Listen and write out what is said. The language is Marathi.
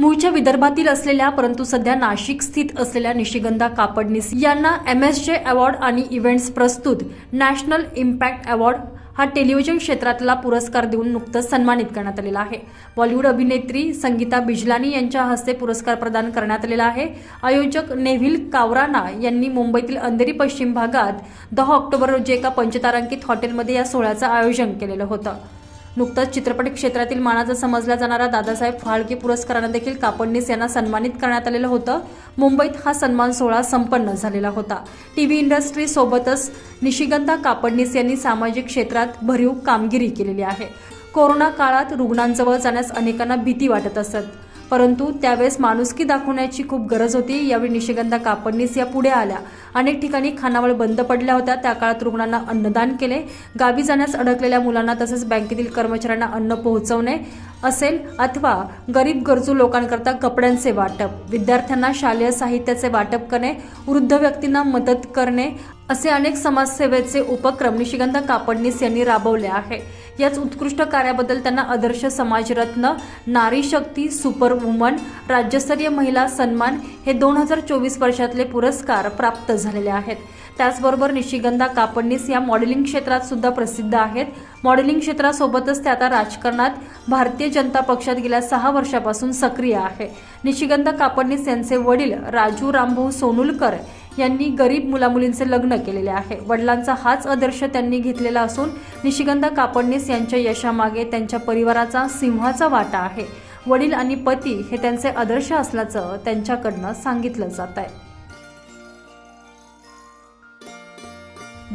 मूळच्या विदर्भातील असलेल्या परंतु सध्या नाशिक स्थित असलेल्या निशिगंधा कापडनीस यांना एम एस जे अवॉर्ड आणि इव्हेंट्स प्रस्तुत नॅशनल इम्पॅक्ट अवॉर्ड हा टेलिव्हिजन क्षेत्रातला पुरस्कार देऊन नुकतंच सन्मानित करण्यात आलेला आहे. बॉलिवूड अभिनेत्री संगीता बिजलानी यांच्या हस्ते पुरस्कार प्रदान करण्यात आलेला आहे. आयोजक नेव्हिल कावराना यांनी मुंबईतील अंधेरी पश्चिम भागात दहा ऑक्टोबर रोजी एका पंचतारांकित हॉटेलमध्ये या सोहळ्याचं आयोजन केलेलं होतं. नुकतंच चित्रपट क्षेत्रातील मानाचा समजला जाणारा दादासाहेब फाळके पुरस्कारानं देखील कापडनीस यांना सन्मानित करण्यात आलेलं होतं. मुंबईत हा सन्मान सोहळा संपन्न झालेला होता. टीव्ही इंडस्ट्री सोबतच निशिगंधा कापडनीस यांनी सामाजिक क्षेत्रात भरीव कामगिरी केलेली आहे. कोरोना काळात रुग्णांजवळ जाण्यास अनेकांना भीती वाटत असत. परंतु त्यावेळेस माणुसकी दाखवण्याची खूप गरज होती. यावेळी निशिगंधा कापडणीस या पुढे आल्या. अनेक ठिकाणी खानावळ बंद पडल्या होत्या. त्या काळात रुग्णांना अन्नदान केले. गावी जाण्यास अडकलेल्या मुलांना तसंच बँकेतील कर्मचाऱ्यांना अन्न पोहोचवणे असेल अथवा गरीब गरजू लोकांकरता कपड्यांचे वाटप विद्यार्थ्यांना शालेय साहित्याचे वाटप करणे वृद्ध व्यक्तींना मदत करणे असे अनेक समाजसेवेचे उपक्रम निशिगंधा कापडनीस यांनी राबवले आहे. याच उत्कृष्ट कार्याबद्दल त्यांना आदर्श समाजरत्न नारी शक्ती सुपर वुमन राज्यस्तरीय महिला सन्मान हे दोन हजार चोवीस वर्षातले पुरस्कार प्राप्त झालेले आहेत. त्याचबरोबर निशिगंधा कापडनीस या मॉडेलिंग क्षेत्रात सुद्धा प्रसिद्ध आहेत. मॉडेलिंग क्षेत्रासोबतच त्या आता राजकारणात भारतीय जनता पक्षात गेल्या सहा वर्षापासून सक्रिय आहे. निशिगंधा कापडनीस यांचे वडील राजू रामभाऊ सोनुलकर यांनी गरीब मुलामुलींचे लग्न केलेले आहे. वडिलांचा हाच आदर्श त्यांनी घेतलेला असून निशिगंधा कापडनीस यांच्या यशामागे त्यांच्या परिवाराचा सिंहाचा वाटा आहे. वडील आणि पती हे त्यांचे आदर्श असल्याचं त्यांच्याकडनं सांगितलं जात आहे.